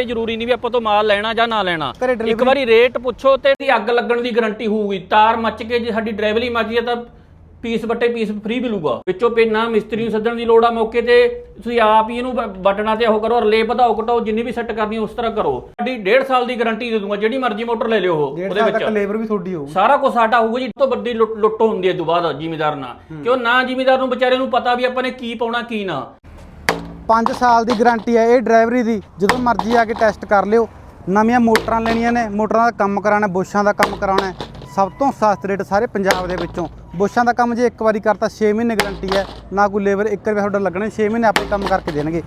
ਇਹ ਜ਼ਰੂਰੀ ਨਹੀਂ ਵੀ ਆਪਾਂ ਤੋਂ ਮਾਲ ਲੈਣਾ ਜਾਂ ਨਾ ਲੈਣਾ। ਘਰੇ ਇੱਕ ਵਾਰੀ ਰੇਟ ਪੁੱਛੋ ਤੇ ਇਹਦੀ ਅੱਗ ਲੱਗਣ ਦੀ ਗਾਰੰਟੀ ਹੋਊਗੀ। ਤਾਰ ਮੱਚ ਕੇ ਜੇ ਸਾਡੀ ਡਰਾਈਵਰੀ ਮੱਚ ਹੈ ਤਾਂ ਪੀਸ ਬੱਟੇ ਪੀਸ ਫ੍ਰੀ ਮਿਲੂਗਾ। ਵਿੱਚੋਂ ਪੈਨਾ ਮਿਸਤਰੀ ਨੂੰ ਸੱਦਣ ਦੀ ਲੋੜ ਆ ਮੌਕੇ ਤੇ। ਤੁਸੀਂ ਆਪ ਹੀ ਇਹਨੂੰ ਬ- ਬਟਨਾਂ ਤੇ ਉਹ ਕਰੋ ਰਲੇ ਵਧਾਓ ਘਟਾਓ ਜਿੰਨੀ ਵੀ ਸੈੱਟ ਕਰਨੀ ਉਸ ਤਰ੍ਹਾਂ ਕਰੋ। ਸਾਡੀ 1.5 ਸਾਲ ਦੀ ਗਾਰੰਟੀ ਦੇ ਦੂੰਗਾ ਜਿਹੜੀ ਮਰਜ਼ੀ ਮੋਟਰ ਲੈ ਲਿਓ ਉਹ ਡੇਢ ਉਹਦੇ ਸਾਲ ਵਿੱਚ। ਤੱਕ ਲੇਬਰ ਵੀ ਤੁਹਾਡੀ ਹੋਊ ਸਾਰਾ ਕੁਝ ਸਾਡਾ ਹੋਊਗਾ ਜੀ ਇਹ ਤੋਂ ਵੱਡੀ ਲੁੱਟ ਲੁੱਟ ਹੁੰਦੀ ਹੈ ਬਾਅਦ ਜ਼ਿਮੀਦਾਰ ਨਾਲ। ਕਿਉਂ ਨਾ ਜ਼ਿਮੀਦਾਰ ਨੂੰ ਵਿਚਾਰੇ ਨੂੰ ਪਤਾ ਵੀ ਆਪਾਂ ਨੇ ਕੀ ਪਾਉਣਾ ਕੀ ਨਾ। 5 ਸਾਲ ਦੀ ਗਾਰੰਟੀ ਹੈ ਇਹ ਡਰਾਈਵਰੀ ਦੀ, ਜਦੋਂ ਮਰਜ਼ੀ ਆ ਕੇ ਟੈਸਟ ਕਰ ਲਿਓ। ਨਵੀਆਂ ਮੋਟਰਾਂ ਲੈਣੀਆਂ ਨੇ, ਮੋਟਰਾਂ ਦਾ ਕੰਮ ਕਰਾਉਣਾ ਬੁਸ਼ਾਂ ਦਾ ਕੰਮ ਕਰਾਉਣਾ ਸਭ ਤੋਂ ਸਸਤ ਰੇਟ ਸਾਰੇ ਪੰਜਾਬ ਦੇ ਵਿੱਚੋਂ। ਬੁਸ਼ਾਂ ਦਾ ਕੰਮ ਜੇ ਇੱਕ ਵਾਰੀ ਕਰਤਾ 6 ਮਹੀਨੇ ਗਾਰੰਟੀ ਹੈ। ਨਾ ਕੋਈ ਲੇਬਰ 1 ਰੁਪਿਆ ਤੁਹਾਡਾ ਲੱਗਣਾ 6 ਮਹੀਨੇ ਆਪੇ ਕੰਮ ਕਰਕੇ ਦੇਣਗੇ।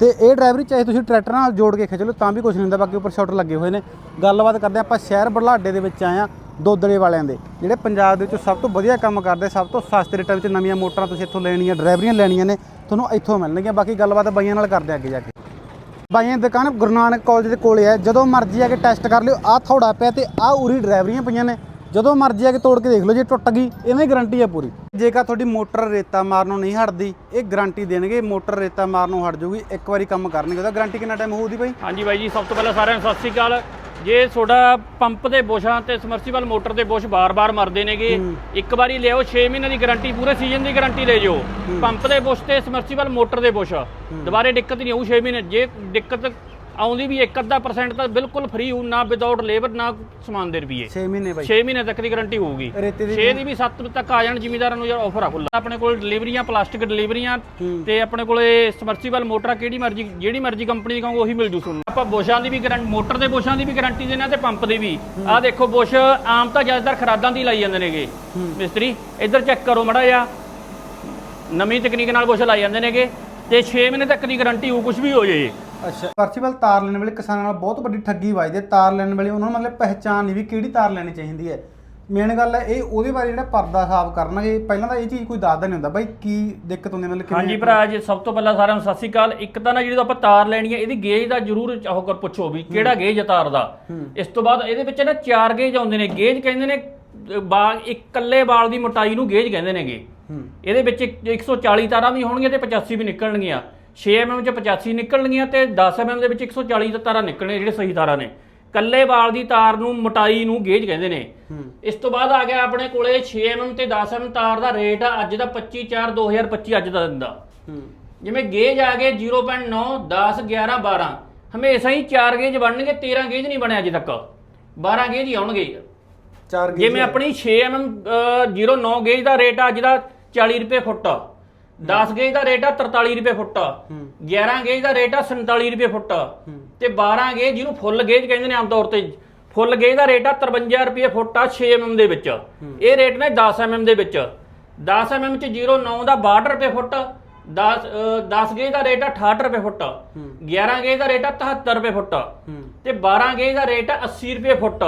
ਤੇ ਇਹ ਡਰਾਈਵਰੀ ਚਾਹੇ ਤੁਸੀਂ ਟਰੈਕਟਰ ਨਾਲ ਜੋੜ ਕੇ ਖਿੱਚ ਲਓ, ਤਾਂ ਵੀ ਕੁਝ ਨਹੀਂ ਹੁੰਦਾ, ਬਾਕੀ ਉੱਪਰ ਸ਼ਾਟਰ ਲੱਗੇ ਹੋਏ ਨੇ। ਗੱਲਬਾਤ ਕਰਦੇ ਹਾਂ ਆਪਾਂ ਸ਼ਹਿਰ ਬੁਢਲਾਡੇ ਦੇ ਵਿੱਚ ਆਏ ਹਾਂ। ਦੋਦੜੇ ਵਾਲਿਆਂ ਦੇ, ਜਿਹੜੇ ਪੰਜਾਬ ਦੇ ਵਿੱਚ ਸਭ ਤੋਂ ਵਧੀਆ ਕੰਮ ਕਰਦੇ, ਸਭ ਤੋਂ ਸਸਤੇ ਰੇਟਾਂ ਵਿੱਚ ਨਵੀਆਂ ਮੋਟਰਾਂ ਤੁਸੀਂ ਇੱਥੋਂ ਲੈਣੀਆਂ, ਡਰਾਈਵਰੀਆਂ ਲੈਣੀਆਂ ਨੇ, ਤੁਹਾਨੂੰ ਇੱਥੋਂ ਮਿਲਣਗੀਆਂ। ਬਾਕੀ ਗੱਲਬਾਤ ਬਾਈਆਂ ਨਾਲ ਕਰਦੇ ਅੱਗੇ ਜਾ ਕੇ। ਬਾਈਆਂ ਦੀ ਦੁਕਾਨ ਗੁਰੂ ਨਾਨਕ ਕਾਲਜ ਦੇ ਕੋਲੇ ਹੈ, ਜਦੋਂ ਮਰਜ਼ੀ ਆ ਕੇ ਟੈਸਟ ਕਰ ਲਿਓ, ਆਹ ਥੋੜਾ ਪਿਆ ਤੇ ਆਹ ਉਰੀ ਡਰਾਈਵਰੀਆਂ ਪਈਆਂ ਨੇ। ਜਦੋਂ ਮਰਜ਼ੀ ਆ ਕੇ ਤੋੜ ਕੇ ਦੇਖ ਲਓ, ਜੇ ਟੁੱਟ ਗਈ ਇਹਨਾਂ ਦੀ ਗਾਰੰਟੀ ਹੈ ਪੂਰੀ। ਜੇਕਰ ਤੁਹਾਡੀ ਮੋਟਰ ਰੇਤਾ ਮਾਰਨੋਂ ਨਹੀਂ ਹਟਦੀ, ਇਹ ਗਾਰੰਟੀ ਦੇਣਗੇ, ਮੋਟਰ ਰੇਤਾ ਮਾਰਨੋਂ ਹਟ ਜਾਊਗੀ, ਇੱਕ ਵਾਰੀ ਕੰਮ ਕਰਨਗੇ। ਉਹਦਾ ਗਾਰੰਟੀ ਕਿੰਨਾ ਟਾਈਮ ਹੋਊਗੀ ਬਾਈ? ਹਾਂਜੀ ਬਾਈ ਜੀ, ਸਭ ਤੋਂ ਪਹਿਲਾਂ ਸਾਰਿਆਂ ਨੂੰ ਸਤਿ ਸ੍ਰੀ ਅਕਾਲ। ਜੇ ਤੁਹਾਡਾ ਪੰਪ ਦੇ ਬੁਸ਼ਾਂ ਤੇ ਸਮਰਸੀਬਲ ਮੋਟਰ ਦੇ ਬੁਸ਼ ਬਾਰ-ਬਾਰ ਮਰਦੇ ਨੇਗੇ ਇੱਕ ਵਾਰੀ ਲਿਆਓ 6 ਮਹੀਨੇ ਦੀ ਗਾਰੰਟੀ ਪੂਰੇ ਸੀਜ਼ਨ ਦੀ ਗਾਰੰਟੀ ਲੈ ਜਾਓ। ਪੰਪ ਦੇ ਬੁਸ਼ ਤੇ ਸਮਰਸੀਬਲ ਮੋਟਰ ਦੇ ਬੁਸ਼ ਦੁਬਾਰੇ ਦਿੱਕਤ ਨਹੀਂ ਆਊ 6 ਮਹੀਨੇ ਜੇ ਦਿੱਕਤ ਆਉਂਦੀ ਵੀ 1 ਅੱਧਾ percent ਤਾਂ ਬਿਲਕੁਲ ਫ੍ਰੀ ਹੋਊ ਨਾ ਵਿਦਆਊਟ ਲੇਬਰ ਨਾ ਸਮਾਨ ਦੇ ਰੁਪਈਏ। 6 ਮਹੀਨੇ ਬਾਈ। 6 ਮਹੀਨੇ ਤੱਕ ਦੀ ਗਾਰੰਟੀ ਹੋਊਗੀ। ਰੇਤੇ ਦੀ 6 ਦੀ ਵੀ 7 ਤੱਕ ਆ ਜਾਣ ਜ਼ਿਮੀਦਾਰਾਂ ਨੂੰ ਯਾਰ ਆਫਰ ਆ ਖੁੱਲਾ ਆਪਣੇ ਕੋਲ ਡਿਲੀਵਰੀਆਂ ਪਲਾਸਟਿਕ ਡਿਲੀਵਰੀਆਂ ਤੇ ਆਪਣੇ ਕੋਲੇ ਸਮਰਸੀਬਲ ਮੋਟਰ ਕਿਹੜੀ ਮਰਜ਼ੀ ਜਿਹੜੀ ਮਰਜ਼ੀ ਕੰਪਨੀ ਦੀ ਕਹੋਗੇ ਉਹੀ ਮਿਲ ਜੂ ਤੁਹਾਨੂੰ। ਆਪਾਂ ਬੋਸ਼ਾਂ ਦੀ ਵੀ ਗਾਰੰਟੀ ਮੋਟਰ ਦੇ ਬੋਸ਼ਾਂ ਦੀ ਵੀ ਗਾਰੰਟੀ ਦੇਣਾ ਤੇ ਪੰਪ ਦੀ ਵੀ। ਆਹ ਦੇਖੋ ਬੋਸ਼ ਆਮ ਤਾਂ ਜ਼ਿਆਦਾਤਰ ਖਰਾਦਾਂ ਦੀ ਲਾਈ ਜਾਂਦੇ ਨੇਗੇ। ਮਿਸਤਰੀ ਇੱਧਰ ਚੈੱਕ ਕਰੋ ਮੜਾ ਜਾ ਨਵੀਂ ਤਕਨੀਕ ਨਾਲ ਬੋਸ਼ ਲਾਈ ਜਾਂਦੇ ਨੇਗੇ। ਤੇ 6 ਮਹੀਨੇ ਤੱਕ ਦੀ ਗਾਰੰਟੀ ਹੋਊ ਕੁਝ ਵੀ ਹੋ ਜੇ ਅੱਛਾ। ਪਰਚੀਬਲ ਤਾਰ ਲੈਣ ਵੇਲੇ ਕਿਸਾਨਾਂ ਨਾਲ ਬਹੁਤ ਵੱਡੀ ਠੱਗੀ ਵੱਜਦੀ ਹੈ। ਤਾਰ ਲੈਣ ਵੇਲੇ ਉਹਨਾਂ ਨੂੰ ਮਤਲਬ ਪਹਿਚਾਨ ਨਹੀਂ ਵੀ ਕਿਹੜੀ ਤਾਰ ਲੈਣੀ ਚਾਹੀਦੀ ਹੈ। ਮੇਨ ਗੱਲ ਹੈ ਇਹ ਉਹਦੇ ਬਾਰੇ ਜਿਹੜਾ ਪਰਦਾ ਸਾਫ਼ ਕਰਨਗੇ ਪਹਿਲਾਂ ਤਾਂ ਇਹ ਚੀਜ਼ ਕੋਈ ਦੱਸਦਾ ਨਹੀਂ ਹੁੰਦਾ। ਬਾਈ ਕੀ ਦਿੱਕਤ ਹੁੰਦੀ ਮਤਲਬ ਹਾਂਜੀ ਭਰਾ ਜੀ ਸਭ ਤੋਂ ਪਹਿਲਾਂ ਸਾਰਿਆਂ ਨੂੰ ਸਤਿ ਸ਼੍ਰੀ ਅਕਾਲ। ਇੱਕ ਤਾਂ ਨਾ ਜਿਹੜੀ ਆਪਾਂ ਤਾਰ ਲੈਣੀ ਹੈ ਇਹਦੀ ਗੇਜ ਦਾ ਜ਼ਰੂਰ ਚਾਹੋ ਕਰ ਪੁੱਛੋ ਵੀ ਕਿਹੜਾ ਗੇਜ ਹੈ ਤਾਰ ਦਾ। ਇਸ ਤੋਂ ਬਾਅਦ ਇਹਦੇ ਵਿੱਚ ਨਾ ਚਾਰ ਗੇਜ ਆਉਂਦੇ ਨੇ। ਗੇਜ ਕਹਿੰਦੇ ਨੇ ਅਹ, ਬਾਲ ਇਕੱਲੇ ਬਾਲ ਦੀ ਮੋਟਾਈ ਨੂੰ ਗੇਜ ਕਹਿੰਦੇ ਨੇਗੇ। ਇਹਦੇ ਵਿੱਚ ਇੱਕ- 140 ਤਾਰਾਂ ਵੀ ਹੋਣਗੀਆਂ ਤੇ 85 ਵੀ ਨਿਕਲਣਗੀਆਂ। 6 mm ਚ 85 ਨਿਕਲਣਗੀਆਂ ਤੇ 10 mm ਦੇ ਵਿੱਚ 140 ਤਾਂ ਤਾਰਾਂ ਨਿਕਲਣਗੀਆਂ ਜਿਹੜੇ ਸਹੀ ਤਾਰਾਂ ਨੇ। ਕੱਲੇ ਵਾਲ ਦੀ ਤਾਰ ਨੂੰ ਮੋਟਾਈ ਨੂੰ ਗੇਜ ਕਹਿੰਦੇ ਨੇ। ਇਸ ਤੋਂ ਬਾਅਦ ਆ ਗਿਆ ਆਪਣੇ ਕੋਲੇ 6 mm ਤੇ 10 mm ਤਾਰ ਦਾ ਰੇਟ ਆ ਅੱਜ ਦਾ 25 4 2025 ਅੱਜ ਦਾ ਦਿੰਦਾ। ਜਿਵੇਂ ਗੇਜ ਆ ਗਏ 0.9 10 11 12 ਹਮੇਸ਼ਾ ਹੀ 4 ਗੇਜ ਬਣਨਗੇ 13 ਗੇਜ ਨਹੀਂ ਬਣਿਆ ਅਜੇ ਤੱਕ। 12 ਗੇਜ ਹੀ ਆਉਣਗੇ ਚਾਰ ਗੇਜ ਜਿਵੇਂ ਆਪਣੀ 6 mm ਅਹ, 09 ਗੇਜ ਦਾ ਰੇਟ ਆ ਅੱਜ ਦਾ 40 ਰੁਪਏ ਫੁੱਟ। 10 ਗੇਜ ਦਾ ਰੇਟ ਆ 43 ਰੁਪਏ ਫੁੱਟ। ਹੂੰ। 11 ਗੇਜ ਦਾ ਰੇਟ ਆ 47 ਰੁਪਏ ਫੁੱਟ। ਤੇ 12 ਗੇਜ ਜਿਹਨੂੰ ਫੁੱਲ ਗੇਜ ਕਹਿੰਦੇ ਨੇ ਆਮ ਤੌਰ ਤੇ ਫੁੱਲ ਗੇਜ ਦਾ ਰੇਟ ਆ 53 ਰੁਪਏ ਫੁੱਟ ਆ 6 mm ਦੇ ਵਿੱਚ। ਇਹ ਰੇਟ ਨੇ 10 mm ਦੇ ਵਿੱਚ। 10 mm ਚ 09 ਦਾ 62 ਰੁਪਏ ਫੁੱਟ 10 10 ਗੇਜ ਦਾ ਰੇਟ ਆ 68 ਰੁਪਏ ਫੁੱਟ। 11 ਗੇਜ ਦਾ ਰੇਟ ਆ 73 ਰੁਪਏ ਫੁੱਟ। ਤੇ 12 ਗੇਜ ਦਾ ਰੇਟ ਆ 80 ਰੁਪਏ ਫੁੱਟ।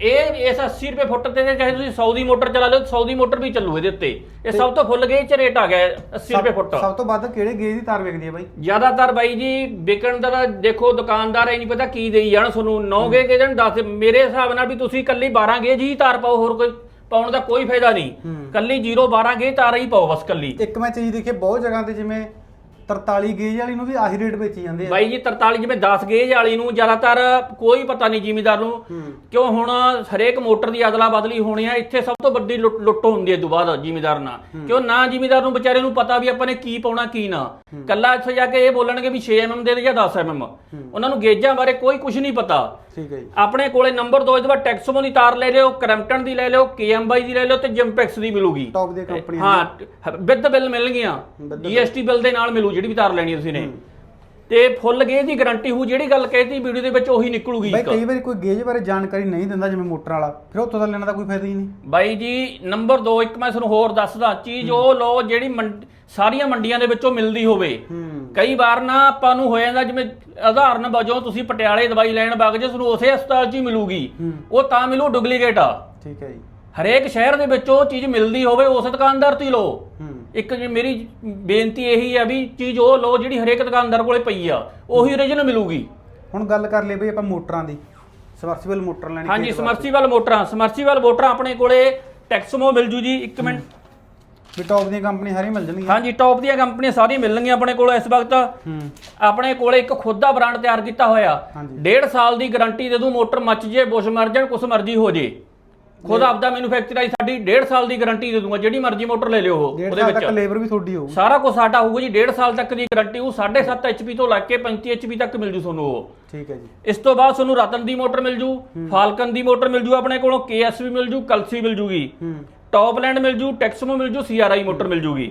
ਇਹ ਇਸ 80 ਰੁਪਏ ਫੁੱਟ ਤੇ ਚਾਹੇ ਤੁਸੀਂ 100 ਦੀ ਮੋਟਰ ਚਲਾ ਲਓ 100 ਦੀ ਮੋਟਰ ਵੀ ਚੱਲੂ ਇਹਦੇ ਉੱਤੇ। ਇਹ ਸਭ ਤੋਂ ਫੁੱਲ ਗੇਜ ਚ ਰੇਟ ਆ ਗਿਆ ਹੈ, 80 ਰੁਪਏ ਫੁੱਟ। ਸਭ ਤੋਂ ਵੱਧ ਕਿਹੜੇ ਗੇਜ ਦੀ ਤਾਰ ਵਿਕਦੀ ਹੈ ਬਾਈ? ਜ਼ਿਆਦਾਤਰ ਬਾਈ ਜੀ ਵਿਕਣ ਦਾ ਤਾਂ ਦੇਖੋ ਦੁਕਾਨਦਾਰ ਇਹ ਨਹੀਂ ਪਤਾ ਕੀ ਦੇਈ ਜਾਣ ਤੁਹਾਨੂੰ। 9 ਗੇਜ ਦੇ ਦੇਣ 10 ਮੇਰੇ ਹਿਸਾਬ ਨਾਲ ਵੀ ਤੁਸੀਂ ਕੱਲੀ 12 ਗੇਜ ਹੀ ਤਾਰ ਪਾਓ ਹੋਰ ਕੋਈ ਪਾਉਣ ਦਾ ਕੋਈ ਫਾਇਦਾ ਨਹੀਂ। ਕੱਲੀ 0 12 ਗੇਜ ਤਾਰ ਹੀ ਪਾਓ ਬਸ ਕੱਲੀ ਇੱਕ ਮੈਂ ਚੀਜ਼ ਦੇਖੀ ਬਹੁਤ ਜਗ੍ਹਾ ਤੇ ਜਿਵੇਂ 43 ਗੇਜ ਵਾਲੀ ਨੂੰ ਵੀ ਆਹੀ ਰੇਟ ਵੇਚੀ ਜਾਂਦੇ ਆ। ਬਾਈ ਜੀ 43 ਜਿਵੇਂ 10 ਗੇਜ ਵਾਲੀ ਨੂੰ ਜ਼ਿਆਦਾਤਰ ਕੋਈ ਪਤਾ ਨਹੀਂ ਜ਼ਿਮੀਦਾਰ ਨੂੰ ਹੂੰ। ਕਿਉਂ ਹੁਣ ਹਰੇਕ ਮੋਟਰ ਦੀ ਅਦਲਾ ਬਦਲੀ ਹੋਣੀ ਆ ਇੱਥੇ ਸਭ ਤੋਂ ਵੱਡੀ ਲੁੱਟ ਲੁੱਟ ਹੁੰਦੀ ਹੈ ਦੁਬਾਰਾ ਜ਼ਿਮੀਦਾਰ ਨਾਲ। ਕਿਉਂ ਨਾ ਜ਼ਿਮੀਦਾਰ ਨੂੰ ਵਿਚਾਰੇ ਨੂੰ ਪਤਾ ਵੀ ਆਪਾਂ ਨੇ ਕੀ ਪਾਉਣਾ ਕੀ ਨਾ। ਕੱਲਾ ਇੱਥੇ ਜਾ ਕੇ ਇਹ ਬੋਲਣਗੇ ਵੀ 6 mm ਦੇ ਦੇ ਜਾਂ 10 mm ਉਹਨਾਂ ਨੂੰ ਗੇਜਾਂ ਬਾਰੇ ਕੋਈ ਕੁਝ ਨਹੀਂ ਪਤਾ। ਠੀਕ ਹੈ ਜੀ। ਆਪਣੇ ਕੋਲੇ ਨੰਬਰ 2 ਇਹਦੇ ਬਾਅਦ ਟੈਕਸਮੋ ਦੀ ਤਾਰ ਲੈ ਲਿਓ ਕਰੈਂਪਟਨ ਦੀ ਲੈ ਲਿਓ ਕੇਐਮਬਾਈ ਦੀ ਲੈ ਲਿਓ ਤੇ ਜਿੰਪੈਕਸ ਦੀ ਮਿਲੂਗੀ। ਟੌਪ ਦੀਆਂ ਕੰਪਨੀਆਂ ਹਾਂ ਵਿਦ ਬਿੱਲ ਮਿਲਣਗੀਆਂ। ਜੀਐਸਟੀ ਬਿੱਲ ਦੇ ਨਾਲ ਮਿਲੂ ਜਿਹੜੀ ਵੀ ਤਾਰ ਲੈਣੀ ਤੁਸੀਂ ਨੇ। ਤੇ ਫੁੱਲ ਗੇਜ ਦੀ ਗਾਰੰਟੀ ਹੋਊ ਜਿਹੜੀ ਗੱਲ ਕਹਿਤੀ ਵੀਡੀਓ ਦੇ ਵਿੱਚ ਉਹੀ ਨਿਕਲੂਗੀ ਬਾਈ ਇੱਕ। ਕਈ ਵਾਰੀ ਕੋਈ ਗੇਜ ਬਾਰੇ ਜਾਣਕਾਰੀ ਨਹੀਂ ਦਿੰਦਾ ਜਿਵੇਂ ਮੋਟਰ ਵਾਲਾ ਫਿਰ ਉੱਥੋਂ ਦਾ ਲੈਣ ਦਾ ਕੋਈ ਫਾਇਦਾ ਹੀ ਨਹੀਂ। ਬਾਈ ਜੀ ਨੰਬਰ 2 ਇੱਕ ਮੈਂ ਤੁਹਾਨੂੰ ਹੋਰ ਦੱਸਦਾ ਚੀਜ਼ ਉਹ ਲਓ ਜਿਹੜੀ ਮੰਡ- ਸਾਰੀਆਂ ਮੰਡੀਆਂ ਦੇ ਵਿੱਚੋਂ ਮਿਲਦੀ ਹੋਵੇ। ਹੂੰ। ਕਈ ਵਾਰ ਨਾ ਆਪਾਂ ਨੂੰ ਹੋ ਜਾਂਦਾ ਜਿਵੇਂ ਉਦਾਹਰਨ ਵਜੋਂ ਤੁਸੀਂ ਪਟਿਆਲੇ ਦਵਾਈ ਲੈਣ ਵਗ ਜੇ ਤੁਹਾਨੂੰ ਉਸੇ ਹਸਪਤਾਲ 'ਚ ਹੀ ਮਿਲੂਗੀ। ਹੂੰ। ਉਹ ਤਾਂ ਮਿਲੂ ਡੁਪਲੀਕੇਟ ਆ। ਠੀਕ ਹੈ ਜੀ। ਹਰੇਕ ਸ਼ਹਿਰ ਦੇ ਵਿੱਚ ਉਹ ਚੀਜ਼ ਮਿਲਦੀ ਹੋਵੇ ਉਸ ਦੁਕਾਨਦਾਰ ਤੋਂ ਹੀ ਲਓ। ਹੂੰ। ਇੱਕ ਜੀ ਮੇਰੀ ਬੇਨਤੀ ਇਹੀ ਹੈ ਵੀ ਚੀਜ਼ ਉਹ ਲਓ ਜਿਹੜੀ ਹਰੇਕ ਦੁਕਾਨਦਾਰ ਕੋਲੇ ਪਈ ਆ ਉਹੀ ਓਰੀਜਨਲ ਮਿਲੂਗੀ। ਹੁਣ ਗੱਲ ਕਰ ਲਈ ਬਈ ਆਪਾਂ ਮੋਟਰਾਂ ਦੀ ਸਮਰਸੀਬਲ ਮੋਟਰ ਲੈਣੀ ਹਾਂਜੀ ਖੇਤ ਵਾਸਤੇ। ਸਮਰਸੀਬਲ ਮੋਟਰਾਂ ਸਮਰਸੀਬਲ ਮੋਟਰਾਂ ਆਪਣੇ ਕੋਲੇ ਟੈਕਸਮੋ ਮਿਲ ਜੂ ਜੀ ਇੱਕ ਮਿੰਟ। ਵੀ ਟੌਪ ਦੀਆਂ ਕੰਪਨੀ ਸਾਰੀਆਂ ਮਿਲ ਜਾਣਗੀਆਂ। ਹਾਂਜੀ ਟੌਪ ਦੀਆਂ ਕੰਪਨੀਆਂ ਸਾਰੀਆਂ ਮਿਲਣਗੀਆਂ ਆਪਣੇ ਕੋਲ ਇਸ ਵਕਤ। ਹੂੰ। ਆਪਣੇ ਕੋਲ ਇੱਕ ਖੁਦ ਦਾ ਬ੍ਰਾਂਡ ਤਿਆਰ ਕੀਤਾ ਹੋਇਆ। ਹਾਂਜੀ। ਡੇਢ ਸਾਲ ਦੀ ਗਾਰੰਟੀ ਦੇ ਦੂੰ ਮੋਟਰ ਮੱਚ ਜੇ ਬੁਸ਼ ਮਰ ਜਾਣ ਕੁਛ ਮਰਜ਼ੀ ਹੋ ਜੇ। ਖੁਦ ਆਪਦਾ ਮੈਨੂਫੈਕਚਰਾਈ ਸਾਡੀ ਡੇਢ ਸਾਲ ਦੀ ਗਾਰੰਟੀ ਦੇ ਦੂੰਗਾ ਜਿਹੜੀ ਮਰਜ਼ੀ ਮੋਟਰ ਲੈ ਲਿਓ ਉਹ ਡੇਢ ਉਹਦੇ ਸਾਲ ਤੱਕ ਵਿੱਚ ਲੇਬਰ ਵੀ ਤੁਹਾਡੀ ਹੋਊ ਸਾਰਾ ਕੁਝ ਸਾਡਾ ਹੋਊਗਾ ਜੀ ਡੇਢ ਸਾਲ ਤੱਕ ਦੀ ਗਾਰੰਟੀ ਉਹ 7.5 ਐਚਪੀ ਤੋਂ ਲੈ ਕੇ 35 ਐਚਪੀ ਤੱਕ ਮਿਲ ਜੂ ਤੁਹਾਨੂੰ ਉਹ। ਠੀਕ ਹੈ ਜੀ। ਇਸ ਤੋਂ ਬਾਅਦ ਤੁਹਾਨੂੰ ਰਤਨ ਦੀ ਮੋਟਰ ਮਿਲ ਜੂ ਫਾਲਕਨ ਦੀ ਮੋਟਰ ਮਿਲ ਜੂ ਆਪਣੇ ਕੋਲੋਂ ਕੇਐਸ ਵੀ ਮਿਲ ਜੂ ਕਲਸੀ ਮਿਲ ਜੂਗੀ। ਹੂੰ। ਟੌਪਲੈਂਡ ਮਿਲ ਜੂ ਟੈਕਸਮੋ ਮਿਲ ਜੂ ਸੀਆਰਆਈ ਮੋਟਰ ਮਿਲ ਜੂਗੀ।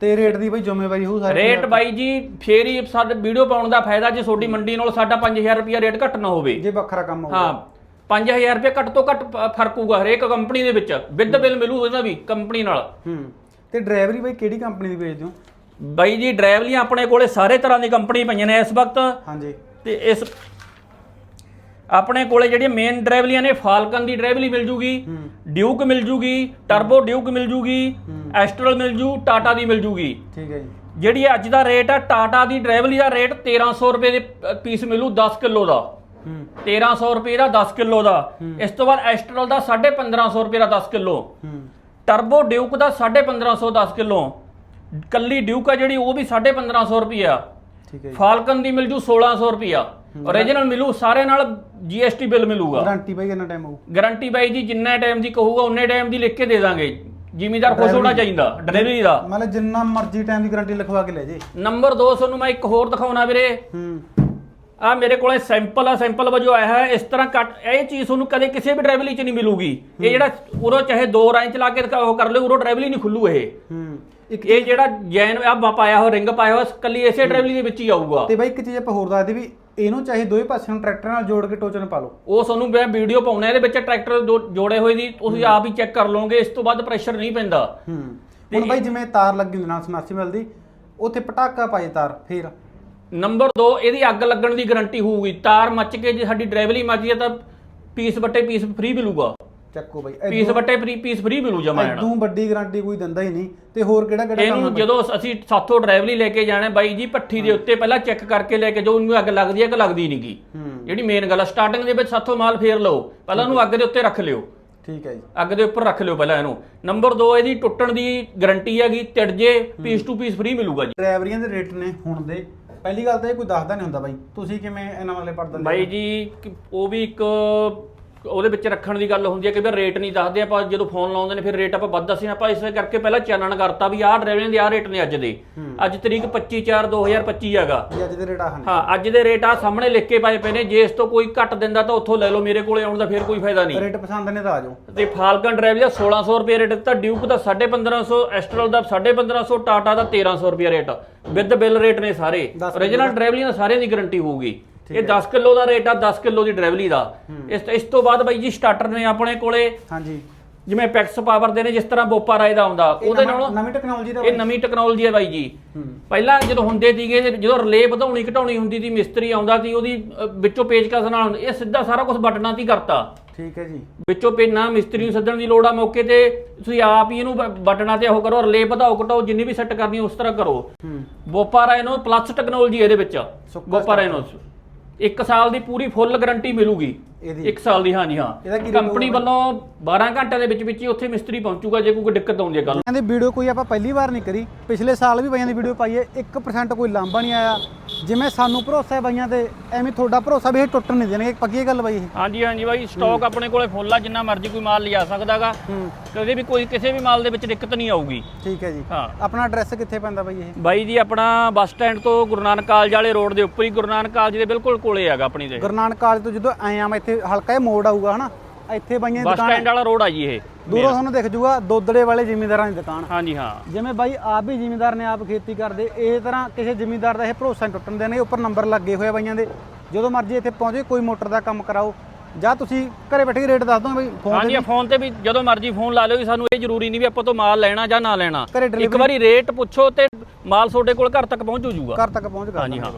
ਤੇ ਰੇਟ ਦੀ ਬਈ ਜ਼ਿੰਮੇਵਾਰੀ ਹੋਊ ਸਾਰੀ। ਰੇਟ ਬਾਈ ਜੀ ਫੇਰ ਹੀ ਸਾਡੇ ਵੀਡੀਓ ਪਾਉਣ ਦਾ ਫਾਇਦਾ ਜੇ ਤੁਹਾਡੀ ਮੰਡੀ ਨਾਲ ਸਾਡਾ 5000 ਰੁਪਿਆ ਰੇਟ ਘੱਟ ਨਾ ਹੋਵੇ। ਜੇ ਵੱਖਰਾ ਕੰਮ ਹੋਊਗਾ। ਹਾਂ 5000 ਰੁਪਏ ਘੱਟ ਤੋਂ ਘੱਟ ਪ- ਫ਼ਰਕ ਹੋਊਗਾ ਹਰੇਕ ਕੰਪਨੀ ਦੇ ਵਿੱਚ। ਵਿਦ ਬਿੱਲ ਮਿਲੂ ਉਹਦਾ ਵੀ ਕੰਪਨੀ ਨਾਲ। ਹੂੰ। ਤੇ ਡਰਾਈਵਰੀ ਬਈ ਕਿਹੜੀ ਕੰਪਨੀ ਦੀ ਵੇਚਦੇ ਹੋ? ਬਾਈ ਜੀ ਡਰਾਈਵਲੀਆਂ ਆਪਣੇ ਕੋਲੇ ਸਾਰੇ ਤਰ੍ਹਾਂ ਦੀ ਕੰਪਨੀ ਪਈਆਂ ਨੇ ਇਸ ਵਕਤ। ਹਾਂਜੀ। ਤੇ ਇਸ ਆਪਣੇ ਕੋਲੇ ਜਿਹੜੀਆਂ ਮੇਨ ਡਰਾਈਵਲੀਆਂ ਨੇ ਫਾਲਕਨ ਦੀ ਡਰਾਈਵਲੀ ਮਿਲ ਜੂਗੀ ਹੂੰ। ਡਿਊਕ ਮਿਲ ਜੂਗੀ ਟਰਬੋ ਡਿਊਕ ਮਿਲ ਜੂਗੀ ਐਸਟਰਲ ਮਿਲ ਜੂ ਟਾਟਾ ਦੀ ਮਿਲ ਜੂਗੀ। ਠੀਕ ਹੈ ਜੀ। ਜਿਹੜੀ ਅੱਜ ਦਾ ਰੇਟ ਆ ਟਾਟਾ ਦੀ ਡਰਾਈਵਲੀ ਦਾ ਰੇਟ 1300 ਰੁਪਏ ਦੇ ਪੀਸ ਮਿਲੂ 10 ਕਿਲੋ ਦਾ। ਹੂੰ 1300 ਰੁਪਏ ਦਾ 10 ਕਿਲੋ ਦਾ। ਇਸ ਤੋਂ ਬਾਅਦ ਐਸਟਰਲ ਦਾ 1550 ਰੁਪਏ ਦਾ 10 ਕਿਲੋ। ਹੂੰ। ਟਰਬੋ ਡਿਊਕ ਦਾ 1550 10 ਕਿਲੋ। ਕੱਲੀ ਡਿਊਕ ਆ ਜਿਹੜੀ ਉਹ ਵੀ 1550 ਰੁਪਿਆ ਠੀਕ ਹੈ ਜੀ। ਫਾਲਕਨ ਦੀ ਮਿਲ ਜੂ 1600 ਰੁਪਿਆ ਓਰੀਜਨਲ ਮਿਲੂ ਸਾਰੇ ਨਾਲ GST ਬਿੱਲ ਮਿਲੂਗਾ। ਗਾਰੰਟੀ ਬਈ ਕਿੰਨਾ ਟਾਈਮ ਹੋਊ? ਗਾਰੰਟੀ ਬਾਈ ਜੀ ਜਿੰਨਾ ਟਾਈਮ ਦੀ ਕਹੂਗਾ ਉਨੇ ਟਾਈਮ ਦੀ ਲਿਖ ਕੇ ਦੇ ਦਾਂਗੇ। ਜ਼ਿਮੀਦਾਰ ਖੁਸ਼ ਹੋਣਾ ਚਾਹੀਦਾ ਡਿਲੀਵਰੀ ਦਾ। ਮਤਲਬ ਜਿੰਨਾ ਮਰਜ਼ੀ ਟਾਈਮ ਦੀ ਗਾਰੰਟੀ ਲਿਖਵਾ ਕੇ ਲੈ ਜੇ। ਨੰਬਰ 2 ਤੁਹਾਨੂੰ ਮੈਂ ਇੱਕ ਹੋਰ ਦਿਖਾਉਣਾ ਵੀਰੇ। ਹੂੰ। ਆ ਮੇਰੇ ਕੋਲੇ ਸੈਂਪਲ ਆ ਸੈਂਪਲ ਵਜੋਂ ਆਇਆ ਹੈ ਇਸ ਤਰ੍ਹਾਂ ਕੱਟ ਇਹ ਚੀਜ਼ ਤੁਹਾਨੂੰ ਕਦੇ ਕਿਸੇ ਵੀ ਡਰਾਈਵਲੀ 'ਚ ਨਹੀਂ ਮਿਲੂਗੀ। ਇਹ ਜਿਹੜਾ ਉਰੋਂ ਚਾਹੇ ਦੋ ਰਾਈਂ ਚਲਾ ਕੇ ਉਹ ਕਰ ਲਿਓ ਉਰੋਂ ਡਰਾਈਵਲੀ ਨਹੀਂ ਖੁੱਲੂ ਇਹ। ਹੂੰ ਇਹ ਜਿਹੜਾ ਜੈਨ ਆ ਪਾਇਆ ਹੋਇਆ ਰਿੰਗ ਪਾਇਆ ਹੋਇਆ ਕੱਲੀ ਇਸੇ ਡਰਾਈਵਲੀ ਦੇ ਵਿੱਚ ਹੀ ਆਊਗਾ। ਤੇ ਬਾਈ ਇੱਕ ਚੀਜ਼ ਆਪਾਂ ਹੋਰ ਦੱਸਦੇ ਵੀ ਇਹਨੂੰ ਚਾਹੇ ਦੋਵੇਂ ਪਾਸੇ ਨੂੰ ਟਰੈਕਟਰ ਨਾਲ ਜੋੜ ਕੇ ਟੋਚਨ ਪਾ ਲਓ। ਉਹ ਤੁਹਾਨੂੰ ਮੈਂ ਵੀਡੀਓ ਪਾਉਣਾ ਇਹਦੇ ਵਿੱਚ ਟਰੈਕਟਰ ਜੋੜੇ ਹੋਏ ਦੀ ਤੁਸੀਂ ਆਪ ਹੀ ਚੈੱਕ ਕਰ ਲਓਗੇ ਇਸ ਤੋਂ ਬਾਅਦ ਪ੍ਰੈਸ਼ਰ ਨਹੀਂ ਪੈਂਦਾ। ਹੂੰ। ਹੁਣ ਬਾਈ ਜਿਵੇਂ ਤਾਰ ਲੱਗੀ ਹੁੰਦੀ ਨਾਲ ਸਮਰਸੀਬਲ ਦੀ ਉੱਥੇ ਪਟਾਕਾ ਪਾਏ ਤਾਰ ਫੇਰ। ਨੰਬਰ 2 ਇਹਦੀ ਅੱਗ ਲੱਗਣ ਦੀ ਗਾਰੰਟੀ ਹੋਊਗੀ। ਤਾਰ ਮੱਚ ਕੇ ਜੇ ਸਾਡੀ ਡਰਾਈਵਲੀ ਮੱਚ ਜਾਏ ਤਾਂ ਪੀਸ ਬੱਟੇ ਪੀਸ ਫ੍ਰੀ ਮਿਲੂਗਾ। ਚੱਕੋ ਬਾਈ ਪੀਸ ਬੱਟੇ ਫ੍ਰੀ ਪੀਸ ਫ੍ਰੀ ਮਿਲੂ ਜਮਾ ਜਾਣਾ। ਐਦੋਂ ਵੱਡੀ ਗਾਰੰਟੀ ਕੋਈ ਦਿੰਦਾ ਹੀ ਨਹੀਂ। ਤੇ ਹੋਰ ਕਿਹੜਾ ਕਿਹੜਾ ਕੰਮ ਇਹਨੂੰ ਜਦੋਂ ਅਸੀਂ ਸਾਥੋਂ ਡਰਾਈਵਲੀ ਲੈ ਕੇ ਜਾਣਾ ਬਾਈ ਜੀ ਪੱਠੀ ਦੇ ਉੱਤੇ ਪਹਿਲਾਂ ਚੈੱਕ ਕਰਕੇ ਲੈ ਕੇ ਜੋ ਉਹਨੂੰ ਅੱਗ ਲੱਗਦੀ ਹੈ ਕਿ ਲੱਗਦੀ ਨਹੀਂਗੀ। ਜਿਹੜੀ ਮੇਨ ਗੱਲ ਸਟਾਰਟਿੰਗ ਦੇ ਵਿੱਚ ਸਾਥੋਂ ਮਾਲ ਫੇਰ ਲਓ। ਪਹਿਲਾਂ ਉਹਨੂੰ ਅੱਗ ਦੇ ਉੱਤੇ ਰੱਖ ਲਿਓ। ਠੀਕ ਹੈ ਜੀ। ਅੱਗ ਦੇ ਉੱਪਰ ਰੱਖ ਲਿਓ ਪਹਿਲਾਂ ਇਹਨੂੰ। ਨੰਬਰ 2 ਇਹਦੀ ਟੁੱਟਣ ਦੀ ਗਾਰੰਟੀ ਹੈਗੀ ਤਿੜ ਜੇ ਪੀਸ ਟੂ ਪੀਸ ਫ੍ਰੀ ਮਿਲੂਗਾ ਜੀ। ਡਰਾਈਵਰੀਆਂ ਦੇ ਰੇਟ ਨੇ ਹੁਣ ਦੇ। ਪਹਿਲੀ ਗੱਲ ਤਾਂ ਇਹ ਕੋਈ ਦੱਸਦਾ ਨਹੀਂ ਹੁੰਦਾ ਬਾਈ। ਤੁਸੀਂ ਕਿਵੇਂ ਇਹਨਾਂ ਵਾਲੇ ਪੜ ਦਿੰਦੇ ਬਾਈ ਜੀ ਕਿ ਉਹ ਵੀ ਇੱਕ ਉਹਦੇ ਵਿੱਚ ਰੱਖਣ ਦੀ ਗੱਲ ਹੁੰਦੀ ਹੈ ਕਿ ਵੀ ਰੇਟ ਨਹੀਂ ਦੱਸਦੇ ਆਪਾਂ ਜਦੋਂ ਫੋਨ ਲਾਉਂਦੇ ਨੇ ਫਿਰ ਰੇਟ ਆਪਾਂ ਵੱਧ ਦੱਸਦੇ। ਆਪਾਂ ਇਸੇ ਕਰਕੇ ਪਹਿਲਾਂ ਚਾਨਣ ਕਰਤਾ ਵੀ ਆਹ ਡਰਾਈਵਰਾਂ ਦੇ ਆਹ ਰੇਟ ਨੇ ਅੱਜ ਦੇ। ਅੱਜ ਤਰੀਕ 25 4 2025 ਹੈਗਾ। ਅੱਜ ਦੇ ਰੇਟ ਆਹ ਨੇ। ਹਾਂ ਅੱਜ ਦੇ ਰੇਟ ਆ ਸਾਹਮਣੇ ਲਿਖ ਕੇ ਪਾਏ ਪਏ ਨੇ ਜੇ ਇਸ ਤੋਂ ਕੋਈ ਘੱਟ ਦਿੰਦਾ ਤਾਂ ਉੱਥੋਂ ਲੈ ਲਓ ਮੇਰੇ ਕੋਲੇ ਆਉਣ ਦਾ ਫਿਰ ਕੋਈ ਫਾਇਦਾ ਨਹੀਂ। ਰੇਟ ਪਸੰਦ ਨੇ ਤਾਂ ਆ ਜਾਓ। ਤੇ ਫਾਲਕਨ ਡਰਾਈਵ ਦਾ 1600 ਰੁਪਏ ਰੇਟ ਦਿੱਤਾ ਡਿਊਕ ਦਾ 1550 ਐਸਟਰਲ ਦਾ 1550 ਟਾਟਾ ਦਾ 1300 ਰੁਪਏ ਰੇਟ। ਵਿਦ ਬਿੱਲ ਰੇਟ ਨੇ ਸਾਰੇ। ਡਰਾਈਵਲੀਆਂ ਦਾ ਸਾਰਿਆਂ ਦੀ ਗਾਰੰਟੀ ਹੋਊਗੀ। ਇਹ 10 ਕਿਲੋ ਦਾ ਰੇਟ ਆ 10 ਕਿਲੋ ਦੀ ਡਰਾਈਵਲੀ ਦਾ। ਇਸ ਇਸ ਤੋਂ ਬਾਅਦ ਬਾਈ ਜੀ ਸਟਾਰਟਰ ਨੇ ਆਪਣੇ ਕੋਲੇ ਹਾਂਜੀ। ਜਿਵੇਂ ਪੈਕਸ ਪਾਵਰ ਦੇ ਨੇ ਜਿਸ ਤਰ੍ਹਾਂ ਬੋਪਾ ਰਾਏ ਦਾ ਆਉਂਦਾ ਉਹਦੇ ਨਾਲ ਨਵੀਂ ਟੈਕਨੋਲੋਜੀ ਦਾ ਇਹ ਨਵੀਂ ਟੈਕਨੋਲੋਜੀ ਹੈ ਬਾਈ ਜੀ। ਪਹਿਲਾਂ ਜਦੋਂ ਹੁੰਦੇ ਸੀਗੇ ਜਦੋਂ ਰਿਲੇ ਵਧਾਉਣੀ ਘਟਾਉਣੀ ਹੁੰਦੀ ਸੀ ਮਿਸਤਰੀ ਆਉਂਦਾ ਸੀ ਉਹਦੀ ਵਿੱਚੋਂ ਪੇਚਕਸ ਨਾਲ ਇਹ ਸਿੱਧਾ ਸਾਰਾ ਕੁਝ ਬਟਨਾਂ 'ਤੇ ਕਰਤਾ। ਠੀਕ ਹੈ ਜੀ। ਵਿੱਚੋਂ ਪੇ ਨਾ ਮਿਸਤਰੀ ਨੂੰ ਸੱਦਣ ਦੀ ਲੋੜ ਆ ਮੌਕੇ ਤੇ ਤੁਸੀਂ ਆਪ ਹੀ ਇਹਨੂੰ ਬਟਨਾਂ ਤੇ ਉਹ ਕਰੋ ਰਲੇ ਵਧਾਓ ਘਟਾਓ ਜਿੰਨੀ ਵੀ ਸੈੱਟ ਕਰਨੀ ਉਸ ਤਰ੍ਹਾਂ ਕਰੋ। ਬੋਪਾ ਰਾਏ ਨੂੰ ਪਲੱਸ ਟੈਕਨੋਲੋਜੀ ਇਹਦੇ ਵਿੱਚ। ਬੋਪਾ ਰਾਏ ਨੂੰ 1 ਸਾਲ ਦੀ ਪੂਰੀ ਫੁੱਲ ਗਰੰਟੀ ਮਿਲੂਗੀ। ਇਹਦੀ। 1 ਸਾਲ ਦੀ ਹਾਂਜੀ ਇਹਦਾ ਹਾਂ ਕੰਪਨੀ ਵੱਲੋਂ 12 ਘੰਟਿਆਂ ਦੇ ਵਿੱਚ ਵਿੱਚ ਹੀ ਉੱਥੇ ਮਿਸਤਰੀ ਪਹੁੰਚੂਗਾ ਜੇ ਕੋਈ ਦਿੱਕਤ ਆਉਂਦੀ ਹੈ ਕੱਲ ਕਹਿੰਦੇ ਵੀਡੀਓ ਕੋਈ ਆਪਾਂ ਪਹਿਲੀ ਵਾਰ ਨਹੀਂ ਕਰੀ ਪਿਛਲੇ ਸਾਲ ਵੀ ਪਈਆਂ ਦੀ ਵੀਡੀਓ ਪਾਈਏ 1% ਕੋਈ ਲਾਂਭਾ ਨਹੀਂ ਆਇਆ। ਜਿਵੇਂ ਸਾਨੂੰ ਭਰੋਸਾ ਹੈ ਬਾਈਆਂ ਤੇ ਐਵੇਂ ਤੁਹਾਡਾ ਭਰੋਸਾ ਵੀ ਇਹ ਟੁੱਟਣ ਨਹੀਂ ਦੇਣਗੇ ਪੱਕੀ ਗੱਲ ਬਾਈ ਇਹ। ਹਾਂਜੀ ਹਾਂਜੀ ਬਾਈ ਸਟਾਕ ਆਪਣੇ ਕੋਲੇ ਫੁੱਲ ਆ ਜਿੰਨਾ ਮਰਜ਼ੀ ਕੋਈ ਮਾਲ ਲਿਆ ਸਕਦਾਗਾ। ਹੂੰ। ਕਦੇ ਵੀ ਕੋਈ ਕਿਸੇ ਵੀ ਮਾਲ ਦੇ ਵਿੱਚ ਦਿੱਕਤ ਨਹੀਂ ਆਊਗੀ। ਠੀਕ ਹੈ ਜੀ। ਹਾਂ। ਆਪਣਾ ਐਡਰੈਸ ਕਿੱਥੇ ਪੈਂਦਾ ਬਾਈ ਇਹ? ਬਾਈ ਜੀ ਆਪਣਾ ਬੱਸ ਸਟੈਂਡ ਤੋਂ ਗੁਰੂ ਨਾਨਕ ਕਾਲਜ ਵਾਲੇ ਰੋਡ ਦੇ ਉੱਪਰ ਹੀ ਗੁਰੂ ਨਾਨਕ ਕਾਲਜ ਦੇ ਬਿਲਕੁਲ ਕੋਲੇ ਹੈਗਾ ਆਪਣੀ ਦੇ ਗੁਰੂ ਨਾਨਕ ਕਾਲਜ ਤੋਂ ਜਦੋਂ ਆਏ ਆ ਮੈਂ ਇੱਥੇ ਹਲਕਾ ਜਿਹਾ ਮੋੜ ਆਊਗਾ ਹਨਾ? ਇੱਥੇ ਬਾਈਆਂ ਦੀ ਬੱਸ ਦੁਕਾਨ ਸਟੈਂਡ ਵਾਲਾ ਰੋਡ ਆ ਜੀ ਇਹ ਦੂਰੋਂ ਤੁਹਾਨੂੰ ਦਿਖ ਜੂਗਾ ਦੋਦੜੇ ਵਾਲੇ ਜ਼ਿਮੀਂਦਾਰਾਂ ਦੀ ਦੁਕਾਨ। ਹਾਂਜੀ ਹਾਂ। ਜਿਵੇਂ ਬਾਈ ਆਪ ਵੀ ਜ਼ਿਮੀਂਦਾਰ ਨੇ ਆਪ ਖੇਤੀ ਕਰਦੇ ਇਹ ਤਰ੍ਹਾਂ ਕਿਸੇ ਜ਼ਿਮੀਂਦਾਰ ਦਾ ਇਹ ਭਰੋਸਾ ਨਹੀਂ ਟੁੱਟਣ ਦੇਣਗੇ ਉੱਪਰ ਨੰਬਰ ਲੱਗੇ ਹੋਏ ਬਾਈਆਂ ਦੇ। ਜਦੋਂ ਮਰਜ਼ੀ ਇੱਥੇ ਪਹੁੰਚੇ ਕੋਈ ਮੋਟਰ ਦਾ ਕੰਮ ਕਰਾਓ। ਜਾਂ ਤੁਸੀਂ ਘਰੇ ਬੈਠੇ ਕੇ ਰੇਟ ਦੱਸ ਦੋਗੇ ਬਾਈ ਫੋਨ ਹਾਂਜੀ ਫੋਨ ਤੇ ਵੀ ਜਦੋਂ ਮਰਜ਼ੀ ਫੋਨ ਲਾ ਲਿਓ ਵੀ ਸਾਨੂੰ ਇਹ ਜ਼ਰੂਰੀ ਨਹੀਂ ਵੀ ਆਪਾਂ ਤੋਂ ਮਾਲ ਲੈਣਾ ਜਾਂ ਨਾ ਲੈਣਾ। ਇੱਕ ਵਾਰੀ ਰੇਟ ਪੁੱਛੋ ਤੇ ਮਾਲ ਤੁਹਾਡੇ ਕੋਲ ਘਰ ਤੱਕ ਪਹੁੰਚ ਜੂਗਾ। ਘਰ ਤੱਕ ਪਹੁੰਚ ਹਾਂਜੀ। ਹਾਂ।